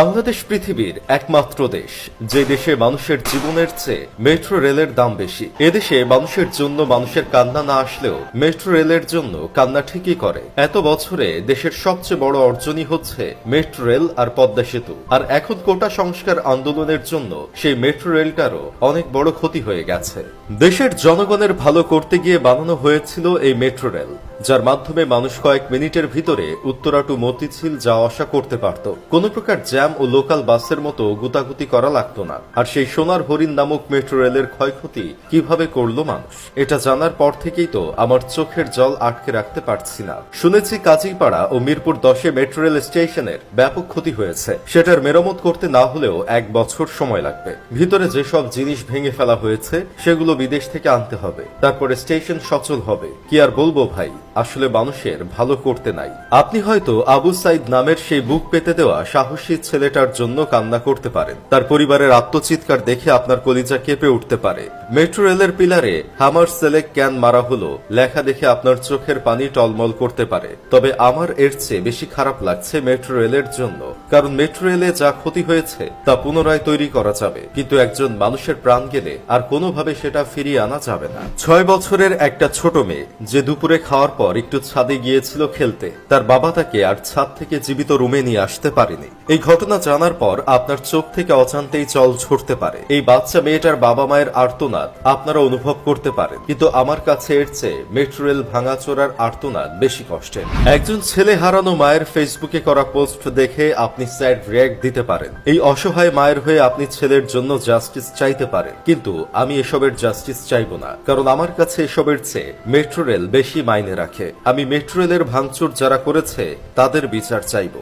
বাংলাদেশ পৃথিবীর একমাত্র দেশ, যে দেশে মানুষের জীবনের চেয়ে মেট্রো রেলের দাম বেশি। এদেশে মানুষের জন্য মানুষের কান্না না আসলেও মেট্রো রেলের জন্য কান্না ঠিকই করে। এত বছরে দেশের সবচেয়ে বড় অর্জনই হচ্ছে মেট্রো রেল আর পদ্মা সেতু। আর এখন কোটা সংস্কার আন্দোলনের জন্য সেই মেট্রো রেলটারও অনেক বড় ক্ষতি হয়ে গেছে। দেশের জনগণের ভালো করতে গিয়ে বানানো হয়েছিল এই মেট্রো রেল। যার মাধ্যমে মানুষ কয়েক মিনিটের ভিতরে উত্তরা টু মতিঝিল যাওয়া আসা করতে পারত। কোনো প্রকার জ্যাম ও লোকাল বাসের মতো গুতাগুতি করা লাগতো না। আর সেই সোনার হরিণ নামক মেট্রো রেলের ক্ষয়ক্ষতি কীভাবে করল মানুষ? এটা জানার পর থেকেই তো আমার চোখের জল আটকে রাখতে পারছি না। শুনেছি কাজীপাড়া ও মিরপুর দশে মেট্রো রেল স্টেশনের ব্যাপক ক্ষতি হয়েছে। সেটার মেরামত করতে না হলেও এক বছর সময় লাগবে। ভিতরে যেসব জিনিস ভেঙে ফেলা হয়েছে, সেগুলো বিদেশ থেকে আনতে হবে। তারপরে স্টেশন সচল হবে। কি আর বলব ভাই? আসলে মানুষের ভালো করতে নাই। আপনি হয়তো আবু সাইদ নামের সেই বুক পেতে দেওয়া সাহসী ছেলেটার জন্য কান্না করতে পারেন। তার পরিবারের আত্মচিৎকার দেখে আপনার কলিজা কেঁপে উঠতে পারে। মেট্রো রেলের পিলারে হামার সেলেক ক্যান মারা হলো, লেখা দেখে আপনার চোখের পানি টলমল করতে পারে। তবে আমার এর চেয়ে বেশি খারাপ লাগছে মেট্রো রেলের জন্য, কারণ মেট্রো রেলে যা ক্ষতি হয়েছে, তা পুনরায় তৈরি করা যাবে। কিন্তু একজন মানুষের প্রাণ গেলে আর কোনোভাবে সেটা ফিরিয়ে আনা যাবে না। ছয় বছরের একটা ছোট মেয়ে, যে দুপুরে খাওয়ার পর একটু ছাদে গিয়েছিল খেলতে। তার বাবা তাকে আর ছাদ থেকে জীবিত রুমে নিয়ে আসতে পারেনি। এই ঘটনা জানার পর আপনার চোখ থেকে অজান্তেই জল ঝরতে পারে। এই বাচ্চা মেয়েটার বাবা মায়ের আর্তনাদ আপনারা অনুভব করতে পারেন। কিন্তু আমার কাছে এর চেয়ে মেট্রো রেল ভাঙাচোরার আর্তনাদ বেশি কষ্টের। একজন ছেলে হারানো মায়ের ফেসবুকে করা পোস্ট দেখে আপনি স্যাড রিয়াক্ট দিতে পারেন। এই অসহায় মায়ের হয়ে আপনি ছেলের জন্য জাস্টিস চাইতে পারেন। কিন্তু আমি এসবের জাস্টিস চাইব না। কারণ আমার কাছে এসবের চেয়ে মেট্রো রেল বেশি মাইনে রাখে। আমি মেট্রো রেলের ভাঙচুর যারা করেছে, তাদের বিচার চাইব।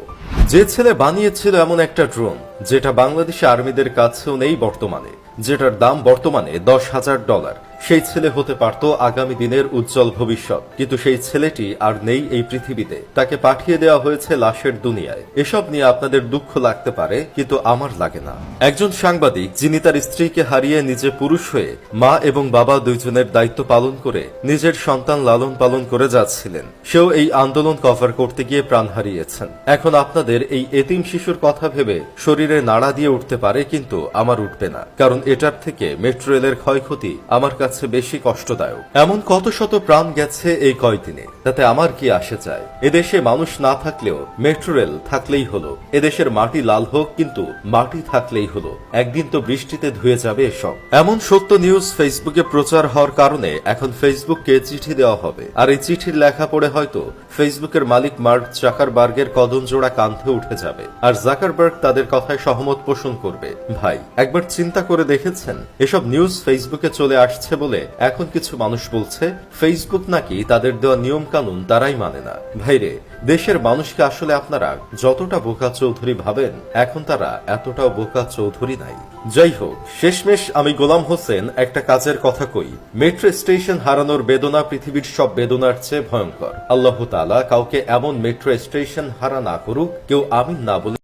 যে ছেলে বানিয়েছিল এমন একটা ড্রোন, যেটা বাংলাদেশি আর্মিদের কাছেও নেই বর্তমানে, যেটার দাম বর্তমানে দশ হাজার ডলার। সেই ছেলে হতে পারত আগামী দিনের উজ্জ্বল ভবিষ্যৎ। কিন্তু সেই ছেলেটি আর নেই এই পৃথিবীতে। তাকে পাঠিয়ে দেওয়া হয়েছে লাশের দুনিয়ায়। এসব নিয়ে আপনাদের দুঃখ লাগতে পারে, কিন্তু আমার লাগে না। একজন সাংবাদিক, যিনি তার স্ত্রীকে হারিয়ে নিজে পুরুষ হয়ে মা এবং বাবা দুইজনের দায়িত্ব পালন করে নিজের সন্তান লালন পালন করে যাচ্ছিলেন, সেও এই আন্দোলন কভার করতে গিয়ে প্রাণ হারিয়েছেন। এখন আপনাদের এই এতিম শিশুর কথা ভেবে শরীরে নাড়া দিয়ে উঠতে পারে, কিন্তু আমার উঠবে না, কারণ এটার থেকে মেট্রো রেলের ক্ষয়ক্ষতি আমার কাছে বেশি কষ্টদায়ক। এমন কত শত প্রাণ গেছে এই কয়দিনে, তাতে আমার কি আসে যায় এদেশে মানুষ না থাকলেও মেট্রো রেল থাকলেই হলো। এদেশের মাটি লাল হোক, কিন্তু মাটি থাকলেই হলো। একদিন তো বৃষ্টিতে ধুয়ে যাবে এসব। এমন সত্য নিউজ ফেসবুকে প্রচার হওয়ার কারণে এখন ফেসবুককে চিঠি দেওয়া হবে। আর এই চিঠির লেখা পড়ে হয়তো ফেসবুকের মালিক মার্ক জাকারবার্গের কদম জোড়া কান্ধে উঠে যাবে। আর জাকারবার্গ তাদের কথায় সহমত পোষণ করবে। ভাই, একবার চিন্তা করে দেখেছেন? এসব নিউজ ফেসবুকে চলে আসছে বলে, এখন কিছু মানুষ বলছে ফেসবুক নাকি তাদের দেওয়া নিয়ম কানুন তারাই মানে না। ভাইরে, দেশের মানুষকে আসলে আপনারা যতটা বোকা চৌধুরী ভাবেন, এখন তারা এতটাও বোকা চৌধুরী নাই। যাই হোক, শেষমেশ আমি গোলাম হোসেন একটা কাজের কথা কই। মেট্রো স্টেশন হারানোর বেদনা পৃথিবীর সব বেদনার চেয়ে ভয়ঙ্কর। আল্লাহ তাআলা কাউকে এমন মেট্রো স্টেশন হারা না করুক, কেউ আমিন না বলে